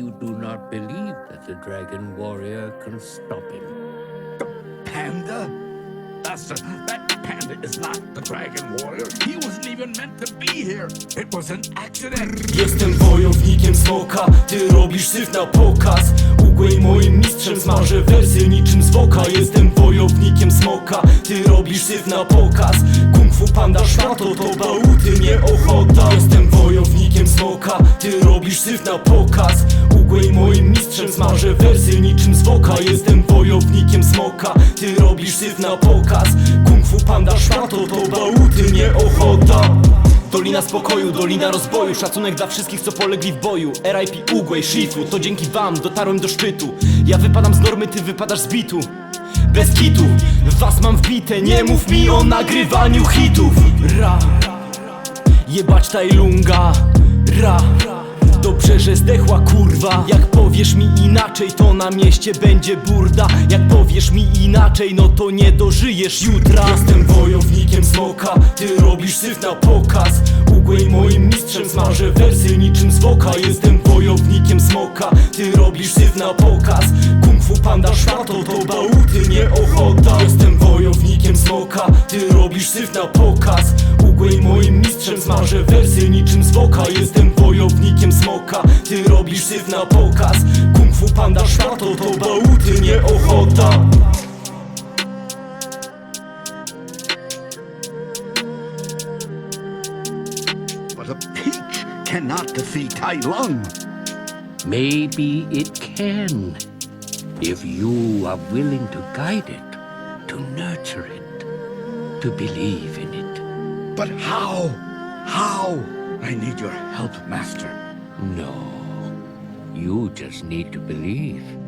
you do not believe that the Dragon Warrior can stop him. Panda? Master, that panda is not the Dragon Warrior. He wasn't even meant to be here. It was an accident. Jestem wojownikiem smoka, ty robisz syf na pokaz Ugłej moim mistrzem, smażę wersy niczym z woka Jestem wojownikiem smoka, ty robisz syf na pokaz Kung fu panda szmato, to bałuty, nie ochota Smoka, ty robisz syf na pokaz. Ugłej moim mistrzem, smażę wersy niczym z woka Jestem wojownikiem smoka, ty robisz syf na pokaz. Kung fu panda szmato, to bałuty, nie ochota. Dolina spokoju, dolina rozboju. Szacunek dla wszystkich, co polegli w boju. RIP Ugłej, Shifu, to dzięki wam dotarłem do szczytu. Ja wypadam z normy, ty wypadasz z bitu. Bez kitu, was mam wbite. Nie mów mi o nagrywaniu hitów. Ra, jebać Tajlunga Ra, dobrze, że zdechła kurwa. Jak powiesz mi inaczej, to na mieście będzie burda. Jak powiesz mi inaczej, no to nie dożyjesz jutra. Jestem wojownikiem smoka, ty robisz syf na pokaz. Ugłej moim mistrzem, smażę wersy niczym z woka Jestem wojownikiem smoka, ty robisz syf na pokaz. Kung fu panda szmato, to bałuty, nie ochota. Jestem wojownikiem smoka, ty robisz syf na pokaz. Ugłej moim mistrzem, smażę wersy niczym Jestem wojownikiem smoka, ty robisz syf na pokaz Kung fu panda szmato, to bałuty, nie ochota But a peach cannot defeat Tai Lung. Maybe it can, if you are willing to guide it, to nurture it, to believe in it. But how? How? I need your help, Master. No, you just need to believe.